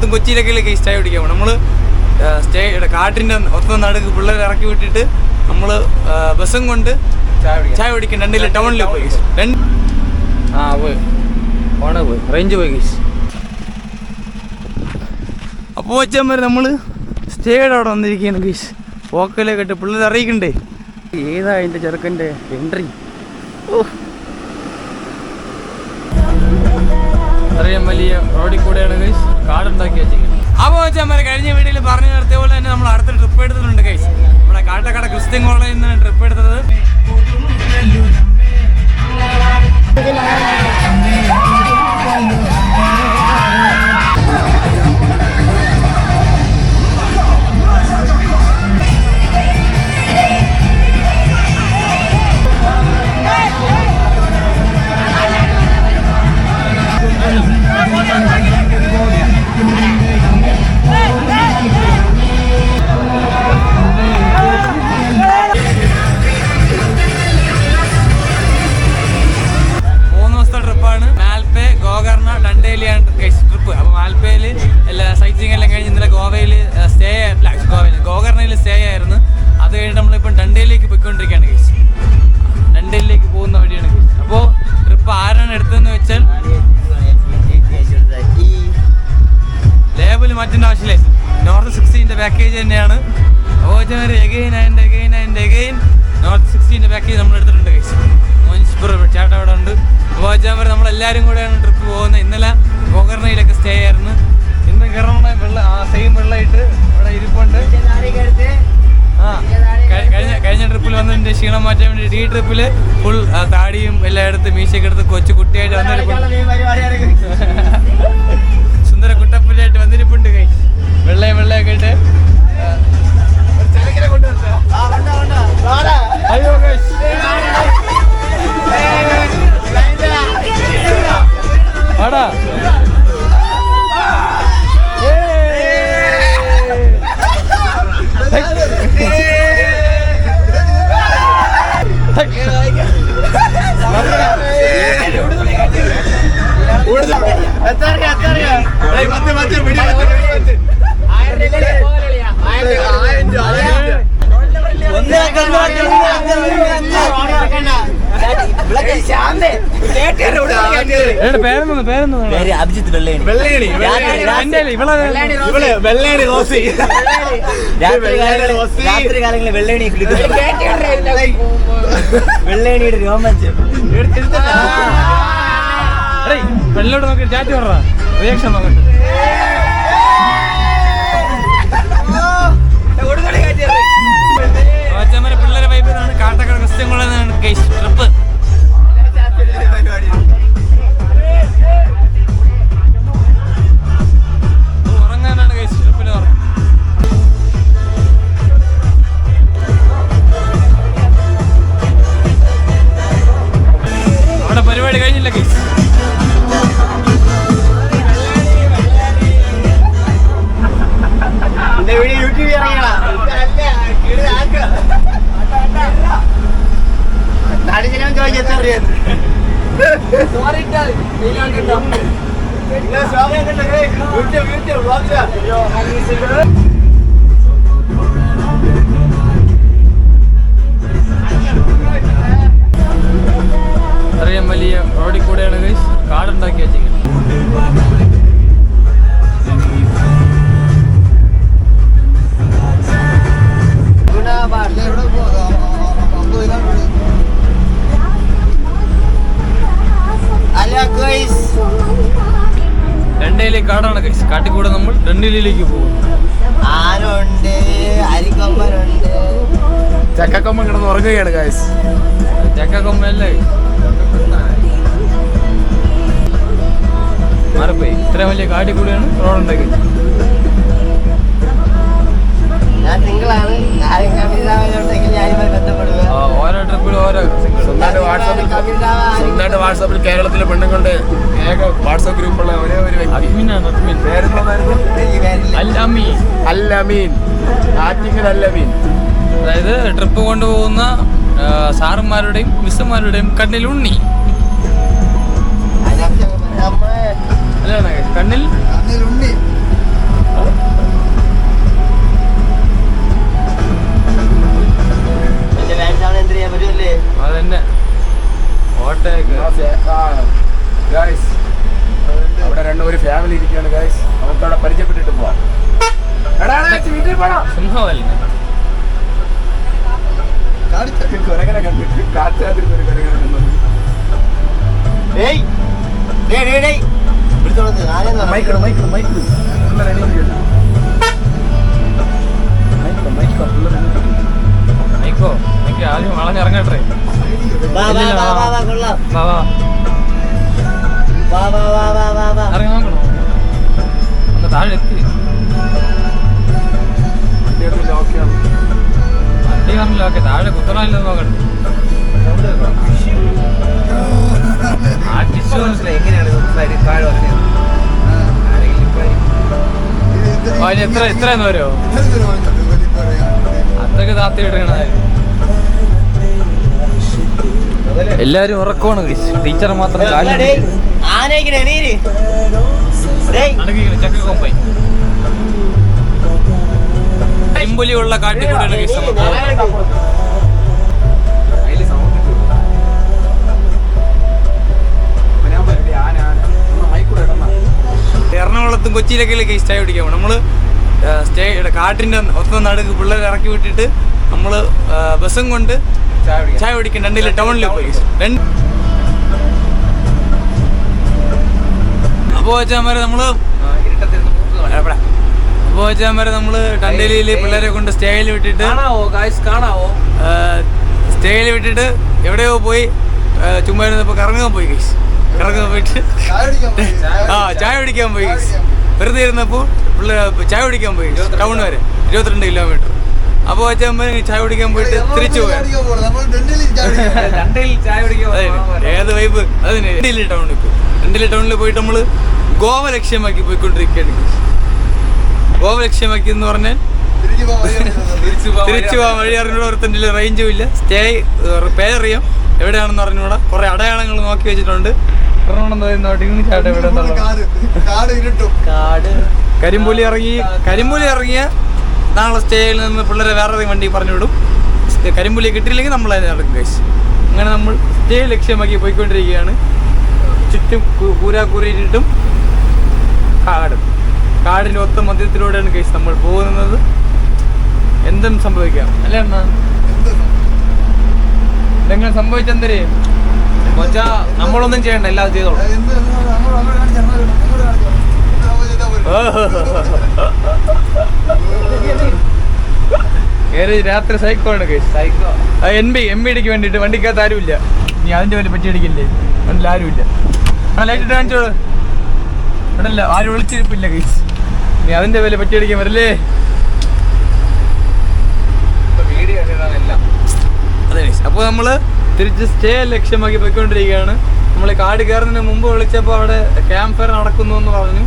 മൊത്തം കൊച്ചിയിലൊക്കെ സ്റ്റേ പിടിക്കാൻ നമ്മൾ സ്റ്റേ കാട്ടിന്റെ ഒത്ത നടുക്ക് പിള്ളേരെ ഇറക്കി വിട്ടിട്ട് നമ്മൾ ബസ്സും കൊണ്ട് ചായ പിടിക്കും രണ്ടില്ല ടൗണിൽ പോയി. രണ്ട് ആ പോയി. ഓണ പോയി. റേഞ്ച് പോയി ഗീസ് അപ്പോൾ വെച്ചാൽ നമ്മൾ സ്റ്റേയുടെ അവിടെ വന്നിരിക്കുകയാണ് ഗീസ് പോക്കലൊക്കെ ഇട്ട് പിള്ളേർ അറിയിക്കണ്ടേ? ഏതാ അതിന്റെ ചെറുക്കന്റെ എൻട്രി ഓ. അത്രയും വലിയ റോഡിൽ കൂടെയാണ് ഗൈസ് കാടുണ്ടാക്കി വെച്ചിരിക്കുന്നത് വെച്ചാൽ കഴിഞ്ഞ വീട്ടിൽ പറഞ്ഞു നിർത്തിയ പോലെ തന്നെ നമ്മൾ അടുത്ത ട്രിപ്പ് എടുത്തിട്ടുണ്ട് ഗൈസ് നമ്മുടെ കാട്ടക്കട ക്രിസ്ത്യൻ കോളേജിൽ നിന്നാണ് ഗോവയിൽ ഗോകർണയിൽ സ്റ്റേ ആയിരുന്നു. അത് കഴിഞ്ഞ് നമ്മളിപ്പം ഡണ്ടയിലേക്ക് പോയിക്കൊണ്ടിരിക്കുകയാണ് കേസ് ഡണ്ടയിലേക്ക് പോകുന്ന വഴിയാണ് കേസ് അപ്പോൾ ട്രിപ്പ് ആരാണ് എടുത്തതെന്ന് വെച്ചാൽ ലേബിൾ മാറ്റേണ്ട ആവശ്യമില്ല? നോർത്ത് സിക്സ്റ്റീന്റെ പാക്കേജ് തന്നെയാണ്. ഓജമർ again and again and again north സിക്സ്റ്റീന്റെ package നമ്മൾ എടുത്തിട്ടുണ്ട് കേസ് മോനിഷ്പുർ ചേട്ടൻ അവിടെ ഉണ്ട്. ഓജമർ നമ്മളെല്ലാവരും കൂടെയാണ് ട്രിപ്പ് പോകുന്നത്. ഇന്നലെ ഗോകർണയിലൊക്കെ സ്റ്റേ ആയിരുന്നു. ഇന്ന് കയറണ വെള്ളം സെയിം വെള്ളമായിട്ട് ഇവിടെ ഇരിപ്പുണ്ട്. ആ കഴി- കഴിഞ്ഞ കഴിഞ്ഞ ട്രിപ്പിൽ വന്നതിന്റെ ക്ഷീണം മാറ്റാൻ വേണ്ടി ഈ ട്രിപ്പിൽ ഫുൾ താടിയും എല്ലായിടത്തും മീശയൊക്കെ എടുത്ത് കൊച്ചു കുട്ടിയായിട്ട് വന്നിരിപ്പുണ്ട് പേരെന്താണ് പേരെന്താണ് പേര് അഭിജിത്ത് വെള്ളേണി. വെള്ളേണി ഇവളെ വെള്ളേണി റോസി. രാത്രി കാലങ്ങളിൽ വെള്ളേണി വെള്ളേണിയുടെ രോമാഞ്ചം. വെള്ളോട് നോക്കി ചാറ്റ് പറ റിയാക്ഷൻ നോക്കട്ടെ. പിള്ളേരെ വൈബിലാണ് ഇതാണ്. കാട്ടക്കട ക്രിസ്ത്യൻ കോളേജ് ട്രിപ്പ് നമ്മൾ രണ്ടിലേക്ക് പോകും. ആരുണ്ട്? അരിക്കൊമ്പനുണ്ട് ചക്കക്കൊമ്പൻ കിടന്ന് ഉറങ്ങുകയാണ് ഗായ്സ് ചക്കക്കൊമ്പല്ലേ മാറിപ്പോയി. ഇത്ര വലിയ കാട്ടി കൂടിയാണ് റോഡ് ഉണ്ടാക്കി ഓരോ ട്രിപ്പിലും ഓരോ സിംഗിൾ. വാട്സാപ്പിൽ വാട്സാപ്പിൽ കേരളത്തിലെ പെണ്ണുങ്ങളുടെ ഏക വാട്സാപ്പ് ഗ്രൂപ്പുള്ള ഒരേ ഒരു വ്യക്തി. അതായത് ട്രിപ്പ് കൊണ്ടുപോകുന്ന സാറുമാരുടെയും മിസ്സുമാരുടെയും കണ്ണിൽ ഉണ്ണി. കണ്ണിൽ അതന്നെ ഗൈസ് അവിടെ രണ്ടും ഒരു ഫാമിലി ഇരിക്കുകയാണ് ഗൈസ് നമുക്ക് അവിടെ പരിചയപ്പെട്ടിട്ട് പോവാം. എടാ, എടാ, വീട്ടിൽ പോണം. സിംഹമല്ല കുരങ്ങനെ കണ്ടു കാറ്റാതിരുന്ന ഒരു കുരങ്ങനെ കണ്ടു ഡേയ് ഡേയ് ഡേയ് ഡേയ് വിളിച്ചോളൂ ആരെന്ന് മൈക്കിട് മൈക്കിട് മൈക്കിട് മൈക്കിട് പിള്ളേർ എണീറ്റിട്ട് മൈക്കോ എനിക്ക് ആദ്യം വളഞ്ഞിറങ്ങട്ടെ. താഴെ എത്തി ഓക്കെ താഴെ കുത്തണമില്ലെന്ന് നോക്കണ്ട എത്ര എത്ര എന്ന് വരുമോ അത്രയ്ക്ക് താത്തി ഇടണായിരുന്നു എല്ലാരും ഉറക്കമാണ് ടീച്ചർ മാത്രം ചെമ്പുലിയുള്ള എറണാകുളത്തും കൊച്ചിയിലൊക്കെ സ്റ്റേ പിടിക്കാൻ പോകും നമ്മൾ സ്റ്റേ കാട്ടിന്റെ ഒത്ത നടുക്ക് പിള്ളേർ ഇറക്കി വിട്ടിട്ട് നമ്മൾ ബസ്സും കൊണ്ട് ചായ കുടിക്കാം കുടിക്കാൻ ടൗണിൽ പോയി. രണ്ട് അപ്പോൾ വെച്ചാൽ എവിടെ? അപ്പോൾ വെച്ചാൽ നമ്മൾ ടണ്ടേലിയിൽ പിള്ളേരെ കൊണ്ട് സ്റ്റേയിൽ വിട്ടിട്ട് കാണാവോ സ്റ്റേയിൽ വിട്ടിട്ട് എവിടെയോ പോയി ചുമ്മാ ഇരുന്നപ്പോൾ കറങ്ങാൻ പോയി ഗൈസ് കറങ്ങാൻ പോയിട്ട് ആ ചായ കുടിക്കാൻ പോയി ഗൈസ് വെറുതെ ഇരുന്നപ്പോൾ പിള്ളേർ ചായ കുടിക്കാൻ പോയി ടൗൺ വരെ. ഇരുപത്തിരണ്ട് കിലോമീറ്റർ അപ്പോൾ വെച്ചാൽ ചായ കുടിക്കാൻ പോയിട്ട് തിരിച്ചു പോയി രണ്ടയിൽ ചായ അതെ, ഏത് വൈബ് അതിന് രണ്ടിലെ ടൗണിൽ രണ്ടിലെ ടൗണിൽ പോയിട്ട് നമ്മൾ ഗോവ ലക്ഷ്യമാക്കി പോയിക്കൊണ്ടിരിക്കുകയാണ്. ഗോവ ലക്ഷ്യമാക്കി എന്ന് പറഞ്ഞാൽ തിരിച്ചു പോകാൻ വഴി അറിഞ്ഞൂടെ ഒരുത്തന്റെ റേഞ്ചും ഇല്ല. സ്റ്റേ പേരറിയാം. എവിടെയാണെന്ന് അറിഞ്ഞൂടാ കുറെ അടയാളങ്ങൾ നോക്കി വെച്ചിട്ടുണ്ട്. കരിമ്പുലി ഇറങ്ങി കരിമ്പൊലി ഇറങ്ങിയ നാളെ സ്റ്റേയിൽ നിന്ന് പിള്ളേരെ വേറെ വണ്ടി പറഞ്ഞു വിടും. കരിമ്പുലി കിട്ടിയില്ലെങ്കിൽ നമ്മൾ അതിനെ നടക്കും കഴിച്ച് അങ്ങനെ നമ്മൾ സ്റ്റേ ലക്ഷ്യമാക്കി പോയിക്കൊണ്ടിരിക്കുകയാണ്. ചുറ്റും കൂരാക്കൂരിയിട്ടും കാടും. കാടിന്റെ ഒത്ത മധ്യത്തിലൂടെയാണ് കേസ് നമ്മൾ പോകുന്നത്. എന്തും സംഭവിക്കാം. അല്ലേ എന്നാ ഇതെങ്ങനെ സംഭവിച്ചെന്തരേ മച്ചാ നമ്മളൊന്നും ചെയ്യണ്ട എല്ലാം ചെയ്തോളൂ. ഏറെ രാത്രി സൈക്കോ ആണ് സൈക്കോ എൻ ബി എം ബിടിക്ക് വേണ്ടിട്ട് വേണ്ടിയിട്ട് വണ്ടിക്കകത്ത് ആരുമില്ല. നീ അതിന്റെ പേര് പറ്റി അടിക്കില്ലേ? വണ്ടിയിൽ ആരുമില്ല. ആ ലൈറ്റ് ഇട്ട് കാണിച്ചോളൂ. ഇടല്ല ആരും വിളിച്ചിരിപ്പില്ല കൈസ് നീ അതിന്റെ പേര് പറ്റി അടിക്കാൻ വരില്ലേ? അതെ അപ്പോൾ നമ്മൾ തിരിച്ച് സ്റ്റേ ലക്ഷ്യമാക്കി പോയിക്കൊണ്ടിരിക്കുകയാണ്. നമ്മൾ കാട് കയറുന്നതിന് മുമ്പ് വിളിച്ചപ്പോൾ അവിടെ ക്യാമ്പ് ഫയർ നടക്കുന്നു എന്ന് പറഞ്ഞു.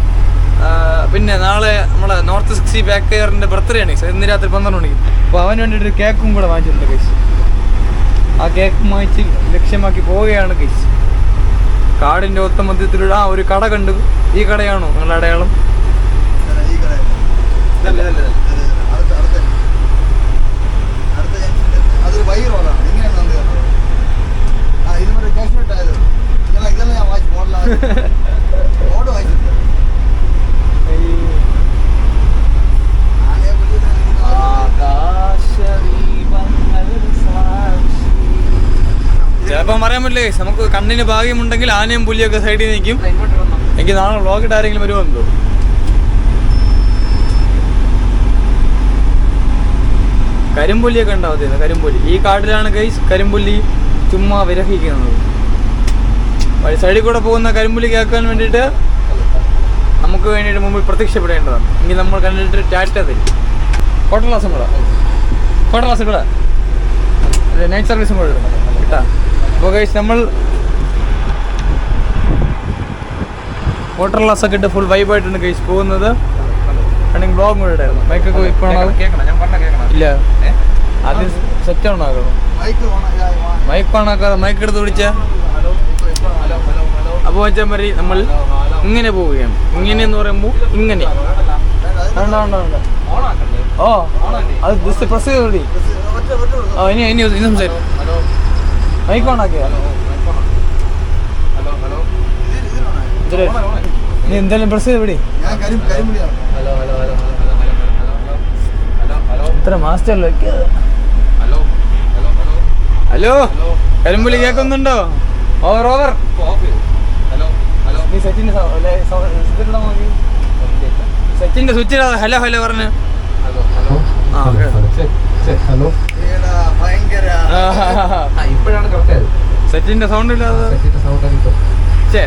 പിന്നെ നാളെ നമ്മളെ നോർത്ത് സിക്സ്റ്റി ബാക്ക് കെയറിന്റെ ബർത്ത്ഡേ ആണ്. ഇന്ന് രാത്രി പന്ത്രണ്ട് മണിക്ക്. അപ്പോൾ അവന് വേണ്ടിയിട്ട് ഒരു കേക്കും കൂടെ വാങ്ങിച്ചിട്ടുണ്ട് കേസ് ആ കേക്ക് വാങ്ങിച്ച് ലക്ഷ്യമാക്കി പോവുകയാണ് കേസ് കാടിന്റെ ഒത്ത മധ്യത്തിലൂടെ ആ ഒരു കട കണ്ടു ഈ കടയാണോ നിങ്ങളുടെ അടയാളം? അതൊരു വൈ റോഡാണ് ഇങ്ങനെയാണ് നമ്മൾ കയറുന്നത്. ആ ഇത് മറ്റേ കാശ്മീർ ആയത് ഇതെല്ലാം ഇതെല്ലാം ഞാൻ വായിച്ചു മോഡലാണ് റോഡ് വായിച്ചിട്ടുണ്ട് ആനയെ പറ്റി ചിലപ്പോൾ പറയാൻ പറ്റില്ലേ നമുക്ക് കണ്ണിന് ഭാഗ്യമുണ്ടെങ്കിൽ ആനയും പുലിയൊക്കെ സൈഡിൽ നിൽക്കും. എനിക്ക് നാളെ വ്ളോഗിട്ട് ആരെങ്കിലും വരുമോ എന്തോ കരിമ്പുലിയൊക്കെ ഉണ്ടാവത്തില്ല കരിമ്പുലി. ഈ കാട്ടിലാണ് ഗൈസ് കരിമ്പുലി ചുമ്മാ വിരഹിക്കുന്നത്. വഴി സൈഡിൽ കൂടെ പോകുന്ന കരിമ്പുലി കേൾക്കാൻ വേണ്ടിയിട്ട് നമുക്ക് വേണ്ടിയിട്ട് മുമ്പിൽ പ്രത്യക്ഷപ്പെടേണ്ടതാണ്. എങ്കിൽ നമ്മൾ കണ്ടിട്ട് ടാറ്റ തരും ഹോട്ടൽ ക്ലാസ്സും കൂടെ. ഹോട്ടൽ ക്ലാസ്സും കൂടെ. നൈറ്റ് സർവീസും കൂടെ കിട്ടാ അപ്പോൾ ഗൈസ് നമ്മൾ വാട്ടർ ഗ്ലാസ് ഒക്കെ ഇട്ട് ഫുൾ വൈബായിട്ടാണ് ഗൈസ് പോകുന്നത്. ആണെങ്കിൽ ബ്ലോഗും കൂടെ ഇടായിരുന്നു. മൈക്കൊക്കെ ഇപ്പോൾ ഇല്ല? ആദ്യം സെറ്റ് ആക്കണം. മൈക്ക് ഓൺ മൈക്ക് ഓണാക്കാതെ മൈക്ക് എടുത്ത് പിടിച്ച? അപ്പോൾ വെച്ചാൽ മതി നമ്മൾ ഇങ്ങനെ പോവുകയാണ്. ഇങ്ങനെ എന്ന് പറയുമ്പോൾ ഇങ്ങനെ. ഓ അത് പ്രസ് ചെയ്ത്? ആ ഇനി ഇനി ഇനി സംസാരിക്കും. മൈക്ക് ഓൺ ആക്കിയോ നീ എന്തായാലും പ്രസ് ചെയ്ത് പിടി. ഇത്ര മാസ്റ്റർ ഹലോ കരിമ്പുലി കേക്കുന്നുണ്ടോ ഓവർ ഓവർ നീ സച്ചിന്റെ സച്ചിന്റെ സ്വിച്ചിടാ ഹലോ ഹലോ പറഞ്ഞു. Hello hello. ഹലോ. സച്ചിന്റെ സൗണ്ട് ഇല്ലാതെ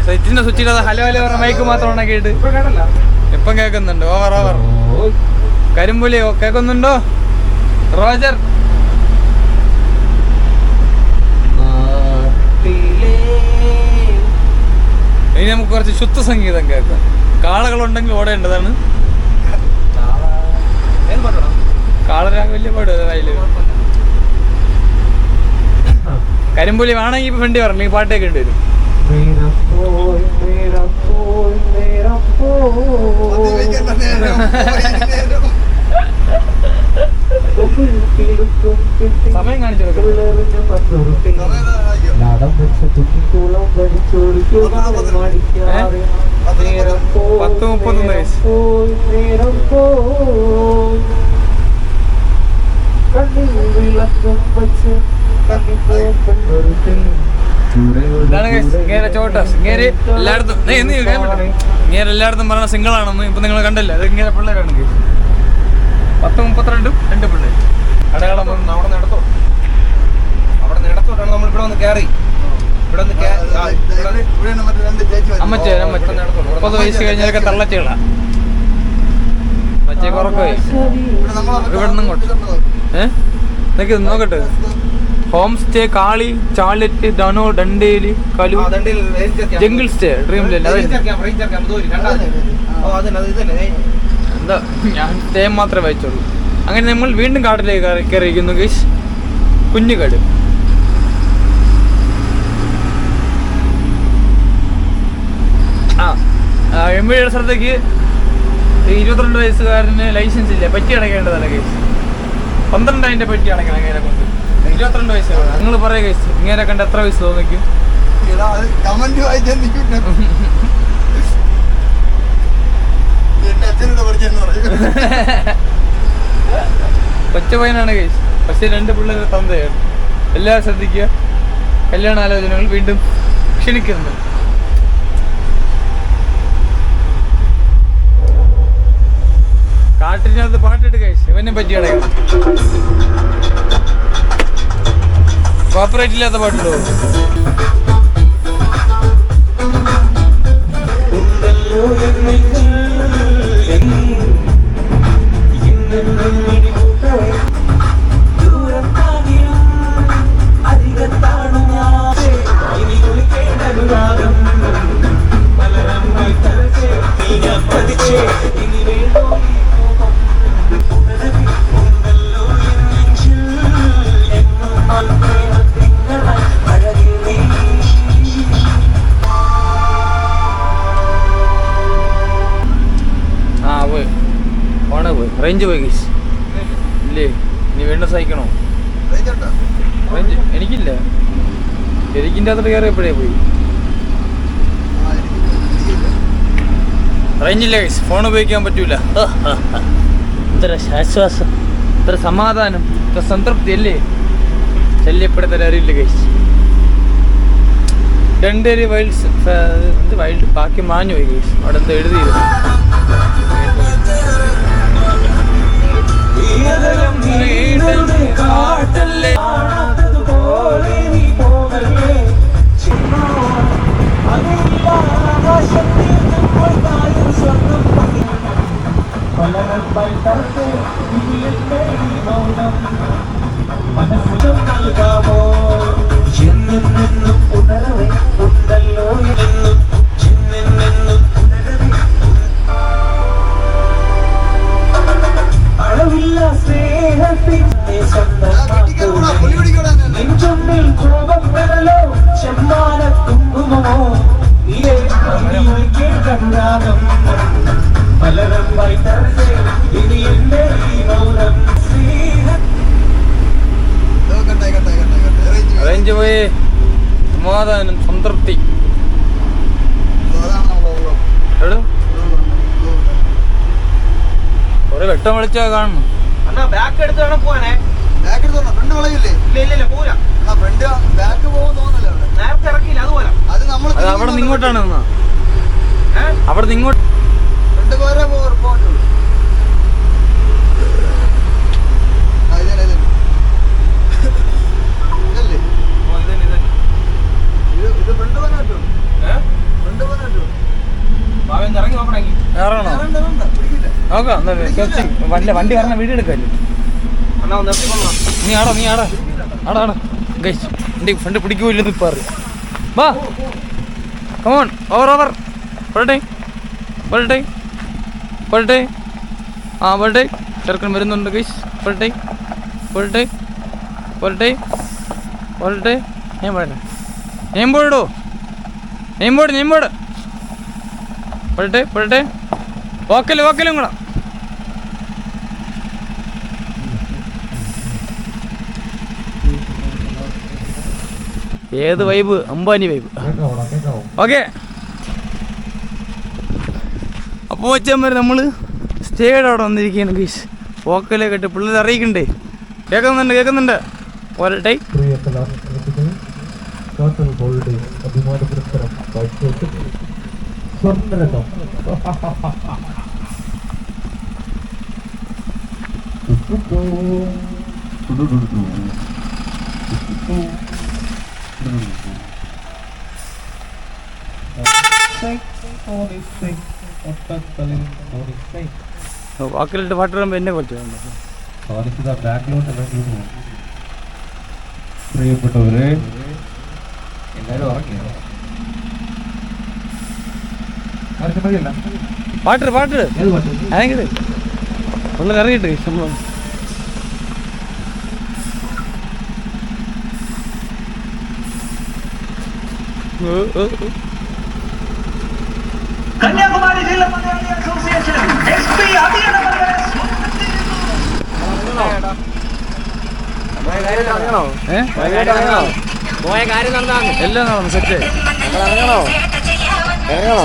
സെറ്റിന്റെ സ്വിച്ച് ഇല്ലാതെ ഹലോ ഹലോ പറഞ്ഞ മൈക്ക് മാത്രം ഉണക്കിയിട്ട് ഇപ്പം കേൾക്കുന്നുണ്ട്. ഓവർ ഓവർ കരിമ്പുലി കേൾക്കുന്നുണ്ടോ? റോജർ. ഇനി നമുക്ക് കുറച്ച് ശുദ്ധ സംഗീതം കേൾക്കാം. കാളകളുണ്ടെങ്കിൽ ഓടേണ്ടതാണ്. കാളരാ കാളരാഗ വലിയ പാട് വയൽ കരിമ്പുലി വേണമെങ്കിൽ ഫ്രണ്ടി പറഞ്ഞു പാട്ടൊക്കെ ഉണ്ട് വരും സമയം പത്ത് മുപ്പത്തൊന്ന് ഇങ്ങനെ ചോട്ട ഇങ്ങനെ എല്ലായിടത്തും ഇങ്ങനെ എല്ലായിടത്തും പറയുന്ന സിംഗിളാണെന്ന് ഇപ്പൊ നിങ്ങൾ കണ്ടില്ല അത് ഇങ്ങനെ പിള്ളേരാണെങ്കിൽ പത്ത് മുപ്പത്തിരണ്ടും രണ്ട് പിള്ളേർ അടയാളം അവിടെ നടത്തോ അവിടെ നടത്തോട്ടാണ് നമ്മൾ ഇവിടെ വന്ന് കയറി ഇവിടെ വന്ന് നോക്കട്ടെ ഹോം സ്റ്റേ കാളി ചാളറ്റ് ധനോ ഡണ്ടേലി കലു ജംഗിൾ സ്റ്റേ ഡ്രീം എന്താ ഞാൻ സ്റ്റേ മാത്രമേ വായിച്ചുള്ളൂ. അങ്ങനെ നമ്മൾ വീണ്ടും കാട്ടിലേക്ക് കയറിയിരിക്കുന്നു ഗീഷ്. കുഞ്ഞുകാട് ആ എൺപതിയുടെ സ്ഥലത്തേക്ക് ഇരുപത്തിരണ്ട് വയസ്സുകാരന് ലൈസൻസ് ഇല്ല? പറ്റി അടയ്ക്കേണ്ടതല്ല കേസ് പന്ത്രണ്ടായിരം പറ്റി അടയ്ക്കണം അങ്ങനെ കൊണ്ട്. ഇരുപത്തിരണ്ട് നിങ്ങൾ പറയാ കേസ് ഇങ്ങനെ കണ്ട് എത്ര വയസ്സ് തോന്നിക്കും? comment വായിച്ചാൽ പയ്യനാണ് കേസ് പക്ഷെ രണ്ട് പിള്ളേരെ തന്തയാണ്. എല്ലാവരും ശ്രദ്ധിക്കുക. കല്യാണ ആലോചനകൾ വീണ്ടും ക്ഷണിക്കുന്നു. കാട്ടിനകത്ത് പാട്ടിട്ട് കേസ് ഇവനെ പറ്റി కోఆపరేటివ్ లేదా బట్లు ఎన్నిక അകത്തോട്ട് കയറിയപ്പോഴേ പോയി. റേഞ്ചില്ല ഗൈസ് ഫോൺ ഉപയോഗിക്കാൻ പറ്റൂല. ഇത്ര ആശ്വാസം ഇത്ര സമാധാനം ഇത്ര സംതൃപ്തി അല്ലേ ശല്യപ്പെടുത്താൻ അറിയില്ല ഗൈസ് രണ്ടേര് വൈൽഡ്സ് എന്ത് വൈൽഡ് ബാക്കി മാഞ്ഞു പോയി ഗൈസ് അവിടെ എന്തോ എഴുതിയിരുന്നു. കാട്ടല്ലേ മനസ്സിലും നൽകാമോ എന്നും ഉണർവേ ഉണ്ടല്ലോ എന്നും വെട്ടം വിളിച്ചാ കാണുന്നു. അണ്ണാ ബാക്ക് എടുത്ത് വേണം പോവാനേ. ബാക്ക് എടുത്തോളാം ഫ്രണ്ട് വളയില്ലേ? ഇല്ല ഇല്ല ഇല്ല പോരാ ആ ഫ്രണ്ട് ബാക്ക് പോകും തോന്നുന്നില്ല അവിടെ. നേരത്തെ ഇറക്കിയില്ല അതുപോലെ അത് നമ്മൾ അവിടെ നിങ്ങോട്ടാണ് അവിടെ നിന്ന് ഇങ്ങോട്ട് ഫ്രണ്ട് പോരെ പോകട്ടുള്ളൂ ആ ഇതന്നെ ഇതന്നെ ഇതല്ലേ ഓ ഇതന്നെ ഇതന്നെ ഇത് ഇത് ഫ്രണ്ട് പോകാൻ പറ്റുള്ളൂ ഏഹ് ഫ്രണ്ട് പോകാൻ പറ്റുള്ളൂ ഭാവം ഇറങ്ങി നോക്കണമെങ്കിൽ വേറെയാണോ വേണ്ട വേണ്ട പിടിക്കില്ല നോക്കാം എന്താ ജസ്റ്റ് വണ്ടി വണ്ടി പറഞ്ഞ വീഡിയോ എടുക്കാല്ലേ നീ ആടാ നീ ആടാ. ആടാ ആടാ. ഗൈസ് ഫ്രണ്ട് പിടിക്കൂല്ലെന്ന് ഇപ്പം അറിയാം വാ. കമോൺ ഓവർ ഓവർ പോരട്ടെ പോരട്ടെ പോരട്ടെ ആ പോരട്ടെ ചെറുക്കൻ വരുന്നുണ്ട് ഗൈസ് പോരട്ടെ പോരട്ടെ പോരട്ടെ പോരട്ടെ ഞാൻ പോരട്ടെ ഞാൻ പോയിടോ ഞാൻ പോട് ഞാൻ പോട് പോരട്ടെ പോരട്ടെ ഓക്കൽ ഓക്കലും കൂടെ ഏത് വൈബ് അംബാനി വൈബ് ഓക്കെ അപ്പോൾ വെച്ചമാർ നമ്മൾ സ്റ്റേയുടെ അവിടെ വന്നിരിക്കുകയാണ് ഗീസ് ഓക്കലൊക്കെ ഇട്ട് പിള്ളേർ അറിയിക്കണ്ടേ? കേൾക്കുന്നുണ്ട് കേൾക്കുന്നുണ്ട്. പോരട്ടെ സ്വർണരഥം വാക്കിലിട്ട് പാട്ട് പറയുമ്പോൾ എന്നെ ഇറങ്ങി പ്രിയപ്പെട്ടവരെ എല്ലാവരും ഉറങ്ങിയോ? പാട്ട് പാട്ട്. ഏത് പാട്ട്? അതെങ്കിൽ പിള്ളേർ ഇറങ്ങിയിട്ട് നമ്മൾ കന്യാകുമാരി ജില്ലാ മലയാളി അസോസിയേഷൻ എസ് പി ഏ പോയ കാര്യം നടന്നാണ് എല്ലാം നടന്നു സെറ്റ് ഇറങ്ങണോ ഇറങ്ങണോ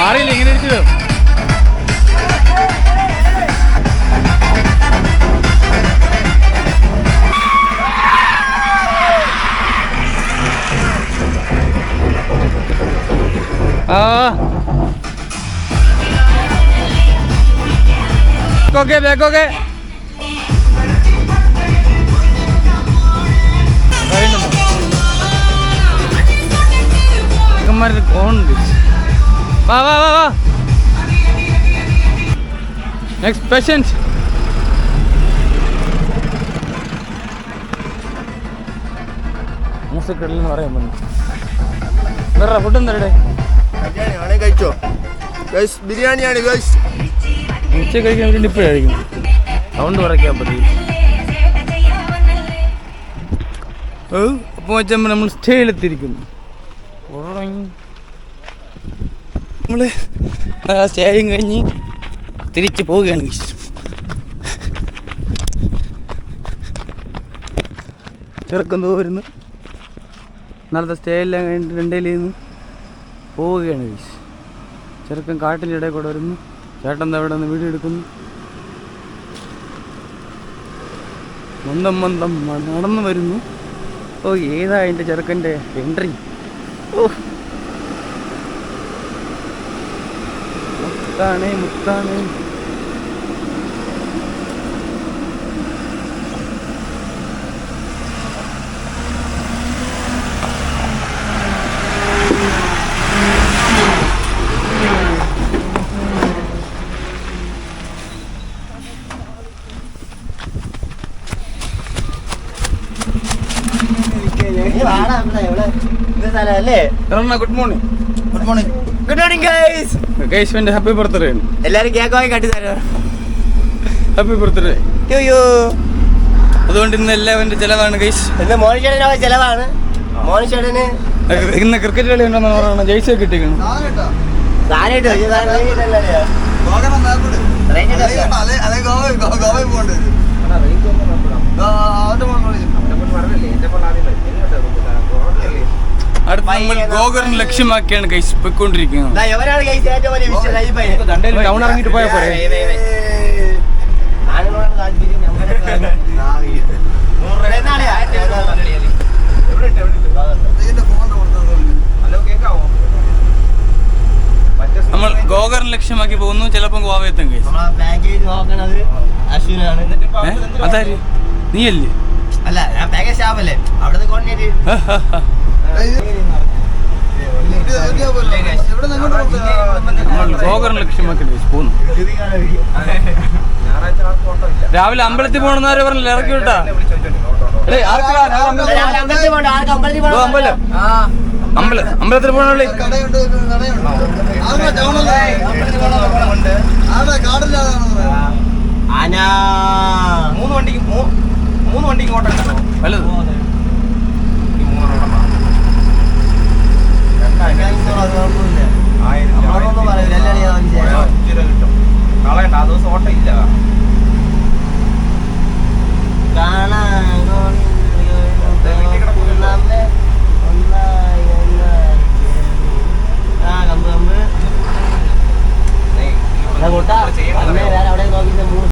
മാറിയില്ല ഇങ്ങനെ ഇരിച്ചു ബാക്ക് ഓക്കെ ചെക്കന്മാരുടെ കോണുണ്ട്. വാ വാ വാ വാ. നെക്സ്റ്റ് പേഷ്യന്റ് മൂസക്കടലിൽ എന്ന് പറയാൻ പറഞ്ഞു വേറെ ഫുഡ് എന്തരടെ ബിരിയാണി കഴിച്ചോ? ഗൈസ് ബിരിയാണിയാണ് ഗൈസ് ഉച്ച കഴിക്കാൻ വേണ്ടി ഇപ്പോഴായിരിക്കും. സൗണ്ട് കുറയ്ക്കാൻ പറ്റി. അപ്പോൾ വെച്ചാൽ നമ്മൾ സ്റ്റേയിലെത്തിയിരിക്കുന്നു നമ്മൾ സ്റ്റേയും കഴിഞ്ഞ് തിരിച്ച് പോവുകയാണ്. ചെറുക്കം തോരുന്നു ഇന്നലത്തെ സ്റ്റേ എല്ലാം കഴിഞ്ഞിട്ട് രണ്ടേലിൽ നിന്ന് പോവുകയാണ് guys. ചെറുക്കൻ കാട്ടിന്റെ ഇടയിൽ കൂടെ വരുന്നു. ചേട്ടൻ അവിടെ നിന്ന് വീഡിയോ എടുക്കുന്നു. മന്ദം മന്ദം നടന്നു വരുന്നു. ഓ ഏതാ എന്റെ ചെറുക്കന്റെ എൻട്രി ഓ. മുത്താണേ മുത്താണേ. അല്ലേ good morning. Good morning. Good morning guys. കേശവന്റെ happy birthday. എല്ലാരും കേക്ക് വാങ്ങി കട്ടി തരാം. Happy birthday. യോ അതുകൊണ്ട് ഇന്ന് എല്ലാവന്റെ ചിലവാണ് ഗൈസ്. ഇന്ന് മോനിച്ചേട്ടന് ചെലവാണ്. മോനിച്ചേട്ടന് ഇന്ന് ക്രിക്കറ്റ് കളി ഉണ്ടെന്ന് പറയണം ജയിച്ചൊക്കെ കിട്ടിക്കണം സാധനം കേട്ടോ താനായിട്ട് ഗോകർണം നേർപ്പിട് റേഞ്ച് അതെ അതെ അതെ ഗോവ ഗോ- ഗോവയിൽ പോകണ്ടത് അവരുടെ മോൻ വിളിച്ചു അടുത്ത് നമ്മൾ ഗോകറിന് ലക്ഷ്യമാക്കിയാണ് കൈസ് പോയിക്കൊണ്ടിരിക്കുന്നത്. ടൗൺ ഇറങ്ങിട്ട് പോയാൽ പോരെ. നമ്മൾ ഗോകറിന് ലക്ഷ്യമാക്കി പോകുന്നു. ചിലപ്പോൾ ഗോവയെത്തും കൈസ് അതാര്? നീയല്ലേ? അല്ല ഞാൻ പാക്കേജ് സ്റ്റാഫല്ലേ അവിടുന്ന് കോർഡിനേറ്റ് ഇല്ല രാവിലെ അമ്പലത്തിൽ പോണെന്നാരെ പറഞ്ഞില്ല? ഇറക്കി വിട്ടാ. അമ്പലം. അമ്പലം അമ്പലത്തിൽ പോകണല്ലേ ആന. മൂന്ന് ആരുടെ മൂന്ന് വണ്ടി. ഇങ്ങോട്ടോ വലുത് കളയണ്ട ആ ദിവസം ഓട്ടം ഇല്ല. അവിടെ